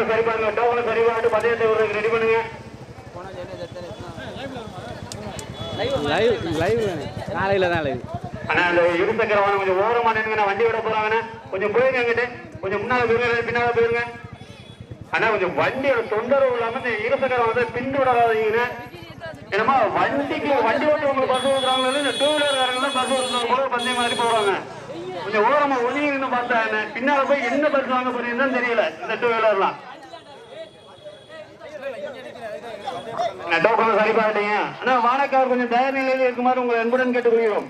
டோக்கனை சரி பண்ணுங்க டோக்கனை சரி பண்ணிட்டு பந்தயத்தை விடுறதுக்கு ரெடி பண்ணுங்க. லைவ் லைவ் நாளையில் தான் லைவ் ஆனா அந்த இருசக்கர வாகனம் கொஞ்சம் ஓரமா நின்னுங்க வண்டி விட போறாங்கண்ணே. கொஞ்சம் போயிருங்க அங்கிட்டு. கொஞ்சம் முன்னால போயிருங்க பின்னால போயிருங்க. ஆனா கொஞ்சம் வண்டியோட தொந்தரவு இல்லாம இந்த இருசக்கர வந்து பின் விடாதீங்கண்ணே என்னமா வண்டிக்கு வண்டி ஓட்டுறவங்க பஸ் ஓட்டுறாங்க இந்த டூ வீலர் தான் பஸ் ஓட்டுறவங்க கூட பந்தயம் மாதிரி போறாங்க. கொஞ்சம் ஓரமா ஒதுங்கி பார்த்தா என்ன? பின்னால போய் என்ன பஸ் வாங்க போறீங்கன்னு தெரியல இந்த டூ வீலர்லாம் டோக்கன் சரி பாட்டீங்க ஆனா வானக்கார் கொஞ்சம் தயார் நிலையில் இருக்குமாறு உங்களை அன்புடன் கேட்டுக்கொள்கிறோம்.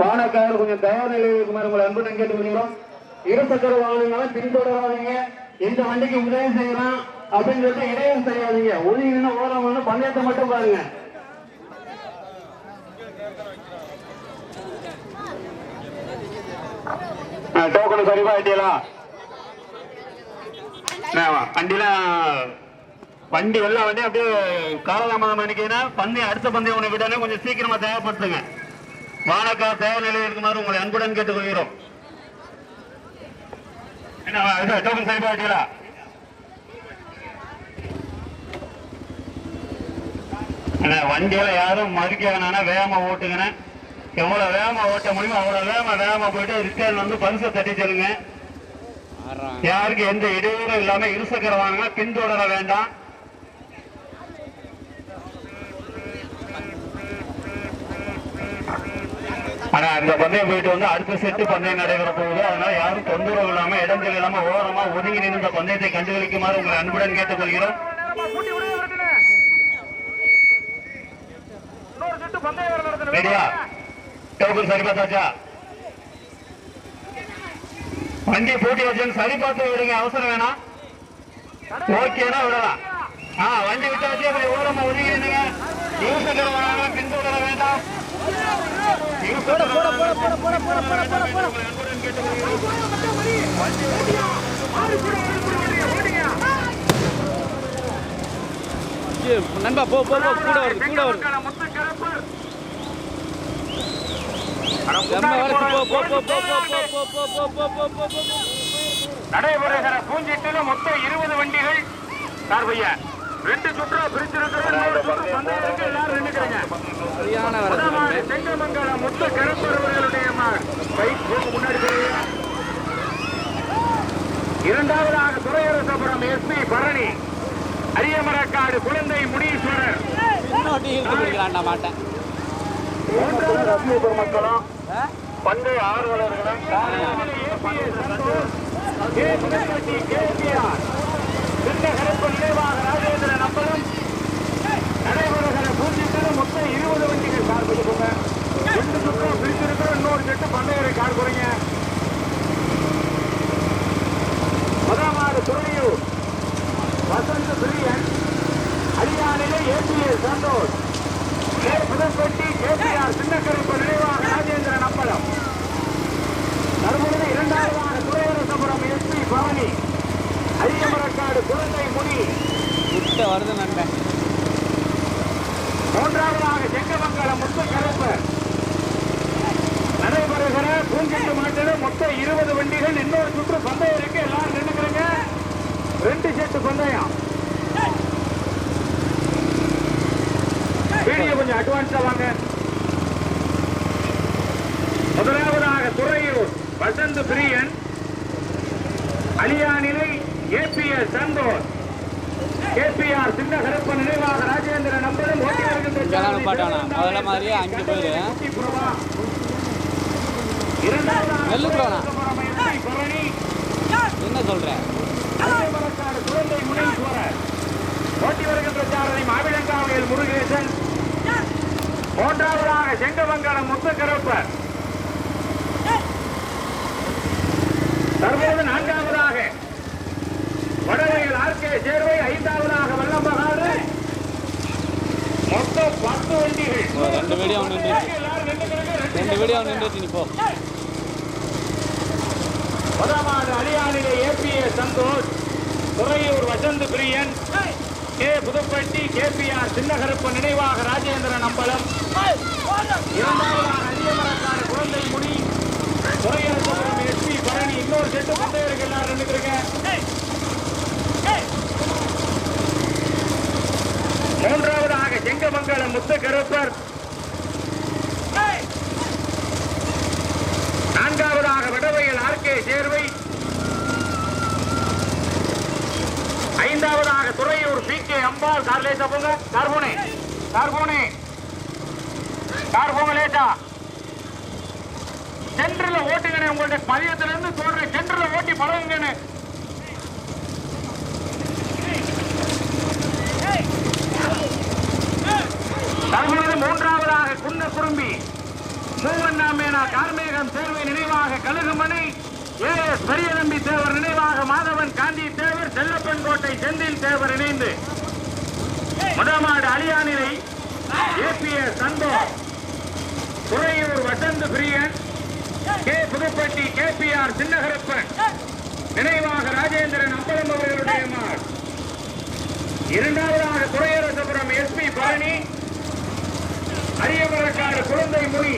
வானக்கார் கொஞ்சம் தயார் நிலையில் இருக்குமாறு உங்களை அன்புடன் கேட்டுக்கொள்கிறோம். இருசக்கர வாகனங்களை பின்தொடராதீங்க. எந்த வண்டிக்கு உதவி செய்யலாம் அப்படின்னு சொல்லிட்டு இடையும் செய்யாதீங்க ஒதுங்கினா ஓரமான பந்தயத்தை மட்டும் பாருங்க. டோக்கன் சரி பாட்டியலா வண்டிலாம் வண்டி எல்லா வண்டியும் அப்படியே காலதாமதம் பண்ணிக்கீங்கன்னா பந்தயம் அடுத்த பந்தயம் ஒன்று விட்டாலே கொஞ்சம் சீக்கிரமா தேவைப்படுத்துங்க வானக்கா தேவை நிலையில் இருக்குமாறு உங்களை அன்புடன் கேட்டுக்கொள்கிறோம். என்ன இது டோக்கன் சரி பாட்டியலா அண்ணா வண்டியில யாரும் மறிக்க வேணாம்னா வேகமா ஓட்டுங்கண்ணே. எவ்வளவு வேகமா ஓட்ட முடியுமோ அவ்வளவு வேகமா வேகமா போயிட்டு ரிட்டர்ன் வந்து பரிசை தட்டி செல்லுங்க யாருக்கு எந்த இடையூறும் இல்லாம இருசக்கர வாங்க பின்தொடர வேண்டாம். ஆனா அந்த பந்தயம் போயிட்டு வந்து அடுத்த செட்டு பந்தயம் நடைபெற போகுது. அதனால யாரும் தொந்தரவு இல்லாம இடங்கள் இல்லாம ஓரமா ஒதுங்கி நின்ற பந்தயத்தை கண்டுகளிக்குமாறு உங்களை அன்புடன் கேட்டுக்கொள்கிறோம். டோக்கன் சரி பார்த்தாச்சா வண்டி பூட்டி வச்சு சரி பார்த்து விடுங்க அவசரம் வேணாம். ஓகேனா விடலாம். ஆ வண்டி விட்டாச்சு அப்படி ஓரமா ஒதுங்கி நின்னுங்க பின்தொடர வேண்டாம். நண்பா போ போ கூட வருது கூட வருது நடைபெறுகிற பூஞ்செட்டில மொத்தம் இருபது வண்டிகள் சார்பையா ரெண்டு சுற்றா பிரிச்சிருக்கிறோம் சரியான செங்கமங்கலம் மொத்த கரப்பருவர்கள் பைக் இரண்டாவதாக துறையரசபுரம் எஸ்பி பரணி. அரியமரக்காடு குழந்தை முனீஸ்வரர். மாட்டேன் மக்களும் பண்டைய ஆர்வலர்களும் வசந்த் பிரியன். அலியானிலை ஏபிஎஸ் சந்தோஷ் கேபிஆர் சின்ன கருப்ப நினைவாக ராஜேந்திர நம்பரும் ஓட்டி வருகின்ற? முதல்ல மாதிரியே அஞ்சு பேரு. என்ன சொல்ற? அரியமரக்காடு குழந்தை முனீஸ்வரர் ஓட்டி வருகின்ற சாரதி மாவிளங்காவையில் முருகேசன். மூன்றாவதாக செங்கமங்கலம் முத்துக்கரப்பர். தற்போது நான்காவதாக. வடவையில் ஆர்கே சேர்வை ஐந்தாவதாக வல்லம்பகாடு மொத்தம் பத்து வண்டிகள். ரெண்டு எல்லாரும் நின்னுக்கிறாங்க. ரெண்டு ரெண்டு வீடியோ நின்றுச்சு நீ போ. முதலாவது அலியானிலே ஏபிஏ சந்தோஷ் துறையூர் வசந்த் பிரியன் கே புதுப்பட்டி கேபிஆர் சின்னகருப்பு நினைவாக ராஜேந்திர நம்பலம் இரண்டாவதாக அரியமரக்காடு குழந்தை முடி துறையரசபுரம் எஸ்பி பரணி இன்னொரு செட்டு பந்தயருக்கு எல்லாரும் நின்றுக்கிறீங்க மூன்றாவதாக செங்கமங்கலம் முத்துக்கருப்பர். நான்காவதாக விடவையில் ஆர்கே சேர்வை ஐந்தாவதாக துறையூர் பி கே அம்பாள் கார்லேசா போங்க. கார்போனே. கார்போனே. கார்போங்க லேட்டா சென்டர்ல ஓட்டுங்கண்ணே உங்களுடைய பதியத்துல இருந்து சொல்றேன். சென்டர்ல ஓட்டி பழகுங்கண்ணே. தற்பொழுது மூன்றாவதாக குன்ன குறும்பி மூவண்ணாமேனா கார்மேகம் தேர்வை நினைவாக கழுகுமணி. ஏ எஸ் பெரியநம்பி தேவர் நினைவாக மாதவன் காந்தி தேவர் செல்லப்பன் கோட்டை செந்தில் தேவர் இணைந்து. முதமாடு அலியானிலை ஏபிஎஸ் சந்தோ துறையூர் வசந்த் பிரியன். K Pudupatti KPR Chinnakaruppan. நினைவாக ராஜேந்திரன் அம்பலம் அவர்களுடைய மார். இரண்டாவதாக துறையரசபுரம் எஸ்பி பழனி. அரியமரக்காடு குழந்தை மொழி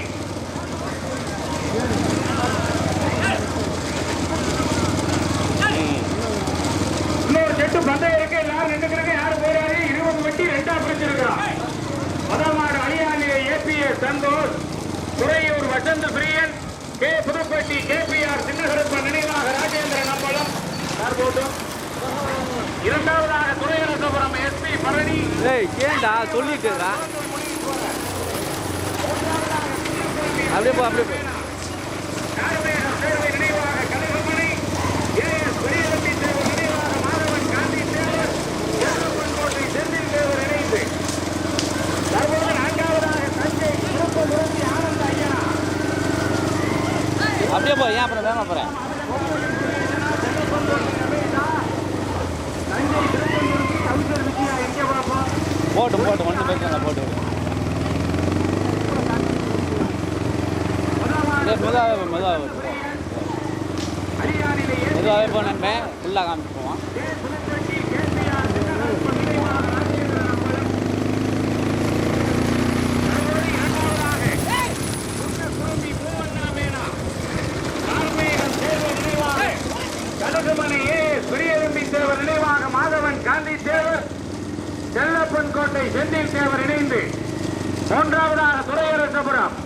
இன்னொரு செட்டு பந்தயம் இருக்கு எல்லாரும் நின்றுக்கிறீங்க யாரும் போறாரு? இருபது வட்டி ரெண்டா பிரிச்சிருக்கிறோம் முதமாடு அணியானிலே ABS Santhosh. Thuraiyur Vasanth Priyan. K Pudupatti KPR Chinnakaruppan நினைவாக ராஜேந்திரன் அம்பலம் இரண்டாவதாக துறையரசபுரம் எஸ்பி பழனி ஏய் சொல்லிட்டு அப்படியே போ அப்படியே போ கார்மேகம் தேர்வை நினைவாக கனகமணி ஏஎஸ் பெரியவட்டி தேவர் நினைவாக மாதவன் காந்தி தேவர் ஏகப்பன் கோட்டை செந்தில் தேவர் இணைந்து தற்போது நான்காவதாக தஞ்சை திருப்பமுருத்தி ஆனந்த ஐயா அப்படியே போய் ஏன் அப்புறம் வேகமா போகிறேன் போட்டு போட்டு ஒன்று பிரச்சனை போட்டு மெதுவாகவே போ, மெதுவாகவே போ. மெதுவாகவே போ ஃபுல்லாக காமிச்சு போவான் ஏ புதுப்பட்டி கேபிஆர் சின்னகரப்பன் நினைவாக ராஜேந்திரன் அம்பலம் தற்போது இரண்டாவதாக குன்னக்குறும்பி பூவண்ணாமேனா கார்மேகம் தேவர் நினைவாக கனகமணி ஏ பெரியதம்பி தேவர் நினைவாக மாதவன் காந்தி தேவர் செல்லப்பன் கோட்டை செந்தில் தேவர் இணைந்து மூன்றாவதாக துறையரசபுரம்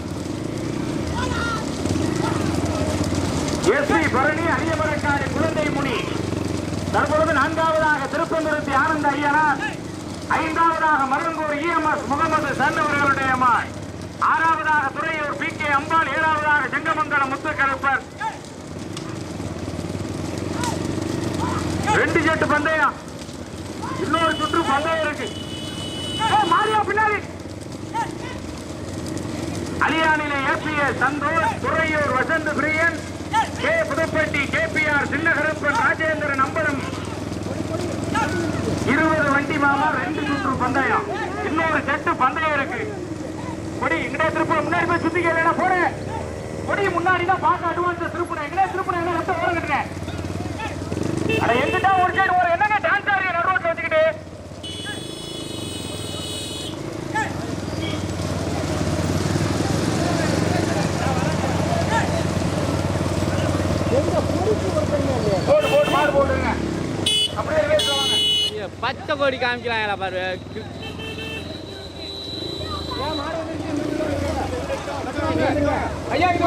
எஸ்பி பரணி அரியமரக்காடு குழந்தை முனி தற்பொழுது நான்காவதாக திருப்பந்துருத்தி ஆனந்த ஐயனார் ஐந்தாவதாக மருங்கூர் இஎம்எஸ் முகமது சன் அவர்களுடைய மாய் ஆறாவதாக துறையூர் பி கே அம்பாள். ஏழாவதாக செங்கமங்கலம் முத்துக்கருப்பர். ரெண்டு செட்டு பந்தயம். இன்னொரு சுற்று பந்தயம் இருக்கு. மாரியா பின்னாடி. அலியானிலே ABS Santhosh Thuraiyur Vasanth Priyan K Pudupatti KPR Chinnakaruppan Rajendran Ambalam இருபது வண்டி மாமா ரெண்டு சுற்று பந்தயம். இன்னொரு செட்டு பந்தயம் இருக்கு. கொடி இங்கடே திருப்பூர் முன்னாடி போய் சுத்தி கேளா போற கொடி முன்னாடி தான் பார்க்க அட்வான்ஸ் திருப்பூர் எங்கடா திருப்பூர் என்ன ரத்த ஓரம் கட்டுறேன் அட எங்கிட்ட ஒரு சைடு ஒரு என்னங்க டான்ஸ் ஆடிய நடு ரோட்ல வச்சுக்கிட்டு? போடு போடு மாடு போடுங்க அப்படியே ரேஸ் வாங்க ஐயோ, பச்சை கொடி காமிக்கிறாங்களா பாரு. ஐயா இங்க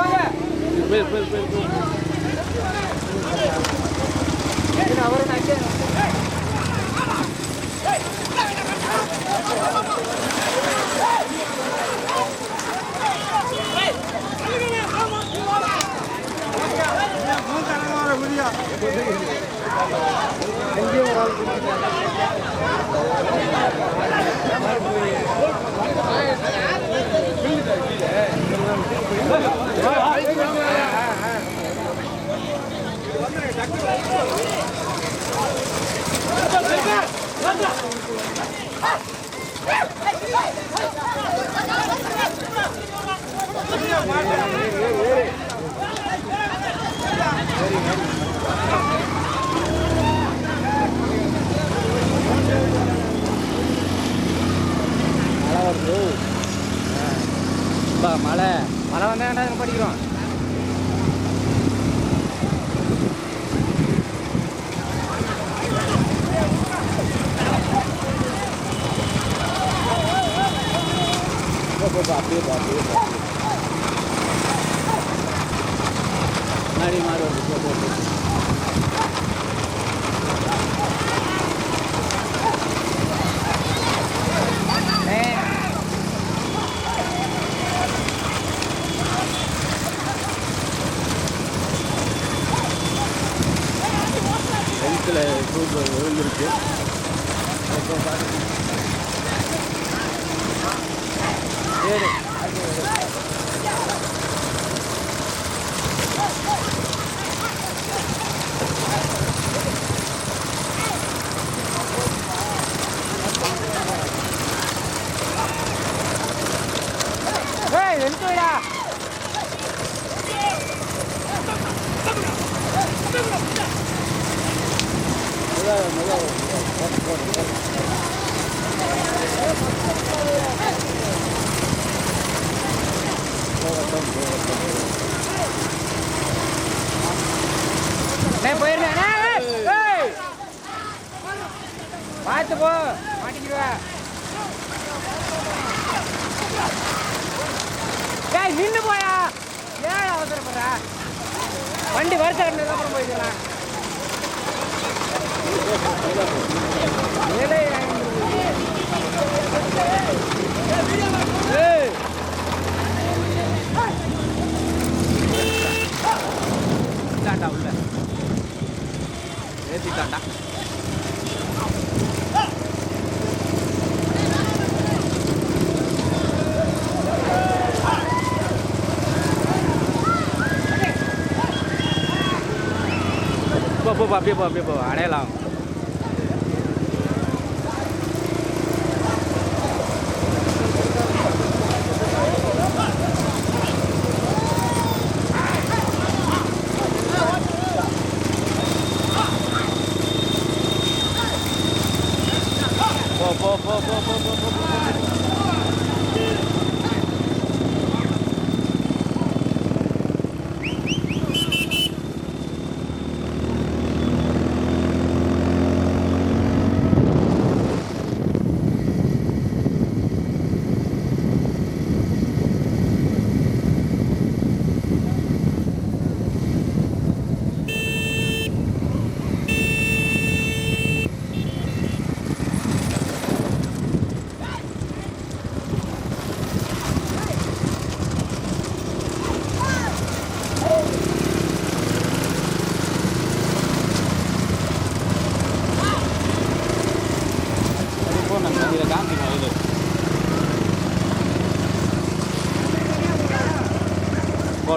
அப்படியே பார்த்து முன்னாடி மாடு வந்து போட்டு ஃப்ரூட் விழுந்துருக்கு. இப்போ பார்த்து Hey, đến chơi nào! பார்த்து போ. மாட்டிக்கிடுவா. ஏய் நின்று போயா ஏன் அவசரப்படுற? வண்டி வருஷ கட்டினதுக்கு அப்புறம் போயிடலாம் ஏலே, உள்ள. ஏற்றிட்டாண்டா அப்படியே போ அப்படியே போ அடையலாம்.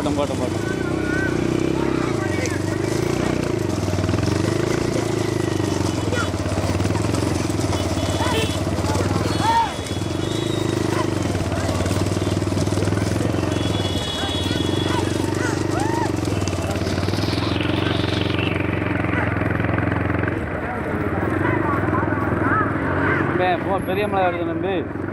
போட்டோம் போட்டோம் போட்டோம். பெரிய மலை வருது நம்பி.